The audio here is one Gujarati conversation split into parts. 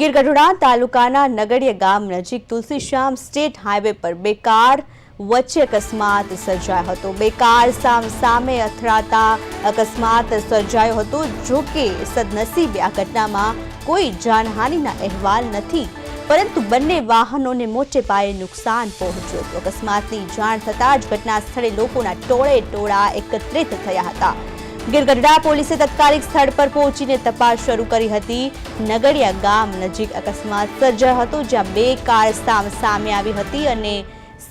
ગીર ગઢડા તાલુકાના નગડીયા ગામ નજીક તુલસીશ્યામ સ્ટેટ હાઈવે પર બે કાર વચ્ચે અકસ્માત સર્જાયો હતો. બે કાર સામ, સામે અથડાતા અકસ્માત સર્જાયો હતો, જો કે સદનસીબે આ ઘટનામાં કોઈ જાનહાનિના અહેવાલ નથી, પરંતુ બંને વાહનોને મોટે પાયે નુકસાન પહોંચ્યું હતું. અકસ્માતની જાણ થતાં જ ઘટના સ્થળે લોકોના ટોળે ટોળા એકત્રિત થયા હતા. ગીર ગઢડા પોલીસે તત્કાલિક સ્થળ પર પહોંચીને તપાસ શરૂ કરી હતી. નગડિયા ગામ નજીક અકસ્માત સર્જાયો હતો, જ્યાં બે કાર સામ સામે આવી હતી અને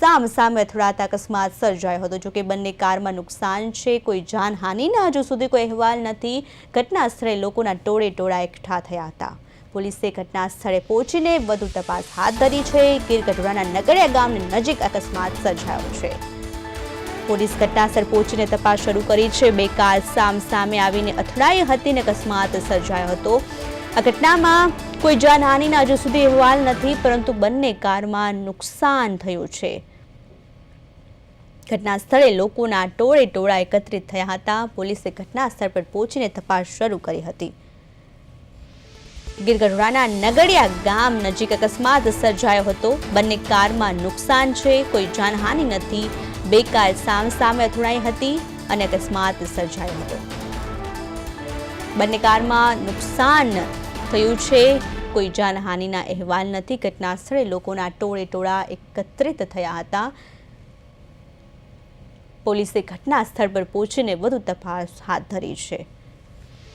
સામ સામે અથડાતા અકસ્માત સર્જાયો હતો. જોકે બંને કારમાં નુકસાન છે, કોઈ જાનહાનિના હજુ સુધી કોઈ અહેવાલ નથી. ઘટના સ્થળે લોકોના ટોળે ટોળા એકઠા થયા હતા. પોલીસે ઘટના સ્થળે પહોંચીને વધુ તપાસ હાથ ધરી છે. ગીર ગઢડાના નગડિયા ગામની નજીક અકસ્માત સર્જાયો છે. પોલીસ ઘટનાસ્થળ પહોંચીને તપાસ શરૂ કરી છે. બે કાર સામ સામે આવીને અથડાઈ હતી અને અકસ્માત સર્જાયો હતો. આ ઘટનામાં કોઈ જાનહાનિના હજુ સુધી અહેવાલ નથી, પરંતુ બંને કારમાં નુકસાન થયું છે. ઘટના સ્થળે લોકોના ટોળે ટોળા એકત્રિત થયા હતા. પોલીસે ઘટના સ્થળ પર પહોંચીને તપાસ શરૂ કરી હતી. ગીરગઢડાના નગડિયા ગામ નજીક અકસ્માત સર્જાયો હતો. બંને કારમાં નુકસાન છે, કોઈ જાનહાનિ નથી બે કાર સામ સામે અથડાઈ હતી અને અકસ્માત સર્જાયો હતો. બંને કારમાં નુકસાન થયું છે. કોઈ જાનહાનિના અહેવાલ નથી. ઘટના સ્થળે લોકોના ટોળે ટોળા એકત્રિત થયા હતા. પોલીસે ઘટના સ્થળ પર પહોંચીને વધુ તપાસ હાથ ધરી છે.